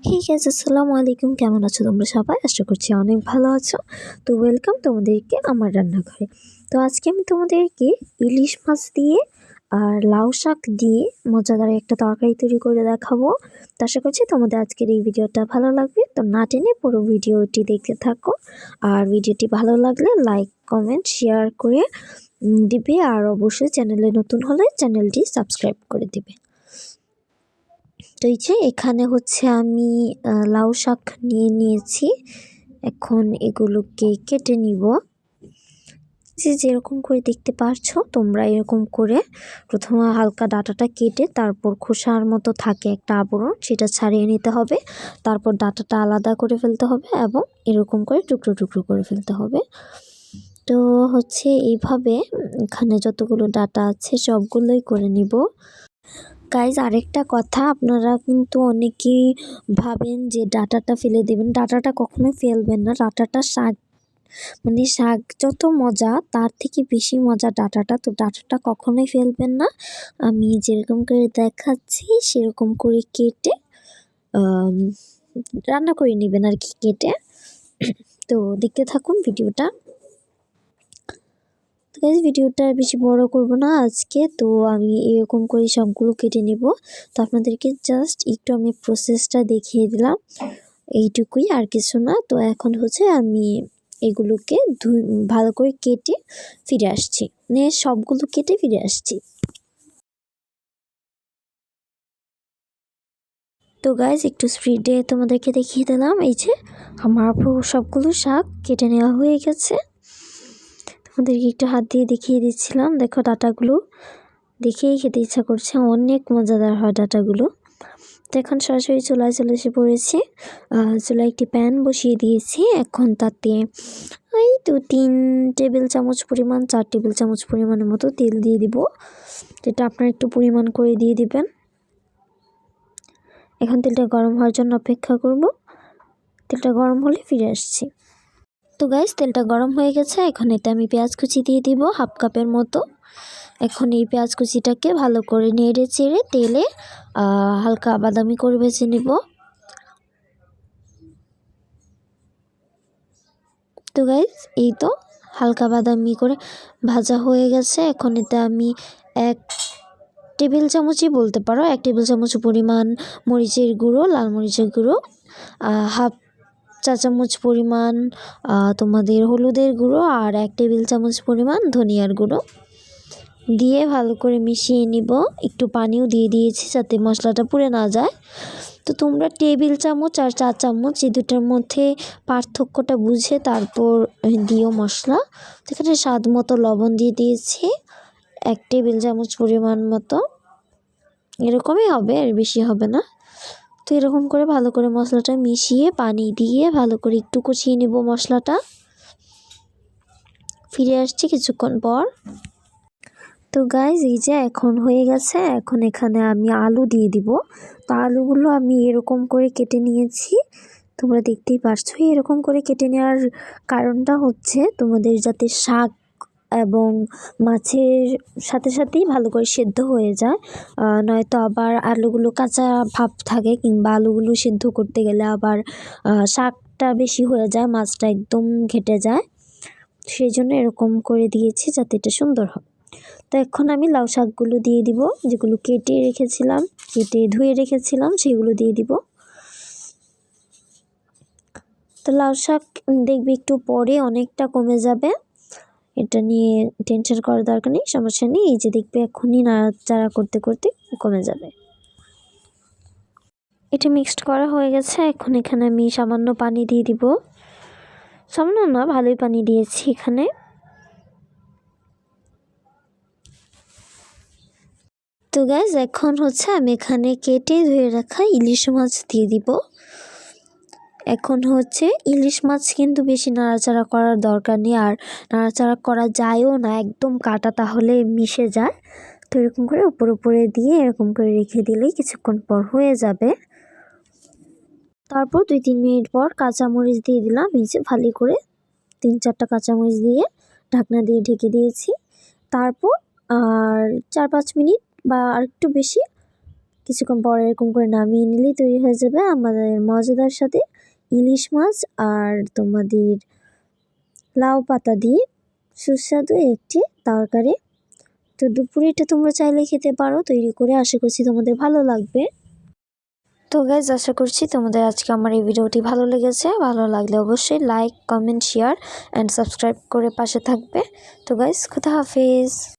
Hey guys আসসালামু আলাইকুম কেমন আছো তোমরা সবাই? আশা করছি অনেক ভালো আছো। তো ওয়েলকাম তোমাদেরকে আমার রান্নাঘরে। তো আজকে আমি তোমাদেরকে ইলিশ মাছ দিয়ে আর লাউ শাক দিয়ে মজাদার একটা তরকারি তৈরি করে দেখাবো। তো আশা করছি তোমাদের আজকের এই ভিডিওটা ভালো লাগবে। তো না টেনে পুরো ভিডিওটি দেখতে থাকো। আর ভিডিওটি ভালো লাগলে লাইক কমেন্ট শেয়ার করে দিবে। আর অবশ্যই চ্যানেলে নতুন হলে চ্যানেলটি সাবস্ক্রাইব করে দিবে। এই যে এখানে হচ্ছে আমি লাউ শাক নিয়ে নিয়েছি। এখন এগুলোকে কেটে নিব। যে যেরকম করে দেখতে পারছ, তোমরা এরকম করে প্রথমে হালকা ডাটাটা কেটে তারপর খোসার মতো থাকে একটা আবরণ, সেটা ছাড়িয়ে নিতে হবে। তারপর ডাটাটা আলাদা করে ফেলতে হবে এবং এরকম করে টুকরো টুকরো করে ফেলতে হবে। তো হচ্ছে এইভাবে এখানে যতগুলো ডাটা আছে সবগুলোই করে নিব। গাইজ আরেকটা কথা, আপনারা কিন্তু অনেকেই ভাবেন যে ডাটাটা ফেলে দেবেন। ডাটাটা কখনোই ফেলবেন না। ডাটাটা শাক মানে শাক যত মজা, তার থেকে বেশি মজা ডাটাটা। তো ডাটাটা কখনোই ফেলবেন না। আমি যেরকম করে দেখাচ্ছি, সেরকম করে কেটে রান্না করে নেবেন আর কি, কেটে। তো দেখতে থাকুন ভিডিওটা। তো গাইজ ভিডিওটা বেশি বড় করব না আজকে। তো আমি এরকম করে সবগুলো কেটে নেব। তো আপনাদেরকে জাস্ট একটু আমি প্রসেসটা দেখিয়ে দিলাম। এইটুকুই আর কিছু না। তো এখন হচ্ছে আমি এগুলোকে ধুই, ভালো করে কেটে ফিরে আসছি। মানে সবগুলো কেটে ফিরে আসছি। তো গাইজ একটু স্পিডে তোমাদেরকে দেখিয়ে দিলাম। এই যে, আমার সবগুলো শাক কেটে নেওয়া হয়ে গেছে। তোমাদেরকে একটু হাত দিয়ে দেখিয়ে দিচ্ছিলাম। দেখো ডাটাগুলো। দেখেই খেতে ইচ্ছা করছে। অনেক মজাদার হয় ডাটাগুলো। তো এখন সরাসরি চুলায় চলে এসে পড়েছি। চুলায় একটি প্যান বসিয়ে দিয়েছি। এখন তাতে এই দু, তিন টেবিল চামচ পরিমাণ, চার টেবিল চামচ পরিমাণের মতো তেল দিয়ে দিব। যেটা আপনারা একটু পরিমাণ করে দিয়ে দিবেন। এখন তেলটা গরম হওয়ার জন্য অপেক্ষা করব। তেলটা গরম হলে ফিরে আসছি। তো গাইস তেলটা গরম হয়ে গেছে, এখন এতে আমি পেঁয়াজ কুচি দিয়ে দিব, হাফ কাপের মতো। এখন এই পেঁয়াজ কুচিটাকে ভালো করে নেড়ে চেড়ে তেলে হালকা বাদামি করে ভেজে নিব। তো গাইস এই তো হালকা বাদামি করে ভাজা হয়ে গেছে। এখন এতে আমি এক টেবিল চামচই বলতে পারো, এক টেবিল চামচ পরিমাণ মরিচের গুঁড়ো, লাল মরিচের গুঁড়ো হাফ চা চামচ পরিমাণ তোমাদের হলুদের গুঁড়ো আর এক টেবিল চামচ পরিমাণ ধনিয়ার গুঁড়ো। দিয়ে ভালো করে মিশিয়ে নিব। একটু পানিও দিয়ে দিয়েছি যাতে মশলাটা পুড়ে না যায়। তো তোমরা টেবিল চামচ আর চা চামচ এই দুটার মধ্যে পার্থক্যটা বুঝে তারপর দিও মশলা। এখানে স্বাদ মতো লবণ দিয়ে দিয়েছি, এক টেবিল চামচ পরিমাণ মতো। এরকমই হবে, আর বেশি হবে না। তো এরকম করে ভালো করে মশলাটা মিশিয়ে পানি দিয়ে ভালো করে একটু কষিয়ে নেব মশলাটা। ফিরে আসছি কিছুক্ষণ পর। তো গাইজ এই যে এখন হয়ে গেছে। এখন এখানে আমি আলু দিয়ে দিব। তো আলুগুলো আমি এরকম করে কেটে নিয়েছি। তোমরা দেখতেই পারছ এরকম করে কেটে নেওয়ার কারণটা হচ্ছে তোমাদের যাতে শাক এবং মাছের সাথে সাথেই ভালো করে সেদ্ধ হয়ে যায়। নয়তো আবার আলুগুলো কাঁচা ভাব থাকে কিংবা আলুগুলো সেদ্ধ করতে গেলে আবার শাকটা বেশি হয়ে যায়, মাছটা একদম ঘেটে যায়। সেই জন্য এরকম করে দিয়েছি যাতে এটা সুন্দর হয়। তো এখন আমি লাউ শাকগুলো দিয়ে দিব, যেগুলো কেটে রেখেছিলাম, কেটে ধুয়ে রেখেছিলাম, সেগুলো দিয়ে দিব। তো লাউ শাক দেখবে একটু পরে অনেকটা কমে যাবে। এটা নিয়ে টেনশন করার দরকার নেই, সমস্যা নেই। এই যে দেখবে এখনই নাড়াচাড়া করতে করতে কমে যাবে। এটা মিক্সড করা হয়ে গেছে। এখন এখানে আমি সামান্য পানি দিয়ে দিব। সামান্য না, ভালোই পানি দিয়েছি এখানে। তো গ্যাস এখন হচ্ছে আমি এখানে কেটে ধুয়ে রাখা ইলিশ মাছ দিয়ে দিব। এখন হচ্ছে ইলিশ মাছ কিন্তু বেশি নাড়াচাড়া করার দরকার নেই, আর নাড়াচাড়া করা যায়ও না, একদম কাটা তাহলে মিশে যায়। তো এরকম করে উপর উপরে দিয়ে এরকম করে রেখে দিলেই কিছুক্ষণ পর হয়ে যাবে। তারপর দুই তিন মিনিট পর কাঁচামরিচ দিয়ে দিলাম যে ভালো করে তিন চারটা কাঁচামরিচ দিয়ে ঢাকনা দিয়ে ঢেকে দিয়েছি। তারপর আর চার পাঁচ মিনিট বা আর একটু বেশি কিছুক্ষণ পর এরকম করে নামিয়ে নিলেই তৈরি হয়ে যাবে আমাদের মজাদার সাথে ইলিশ মাছ আর তোমাদের লাউ পাতা দিয়ে সুস্বাদু একটি তরকারি। তো দুপুরে এটা তোমরা চাইলে খেতে পারো, তৈরি করে আশা করছি তোমাদের ভালো লাগবে। তো গাইজ আশা করছি তোমাদের আজকে আমার এই ভিডিওটি ভালো লেগেছে। ভালো লাগলে অবশ্যই like comment share and subscribe করে পাশে থাকবে। তো গাইজ খুদা হাফিজ।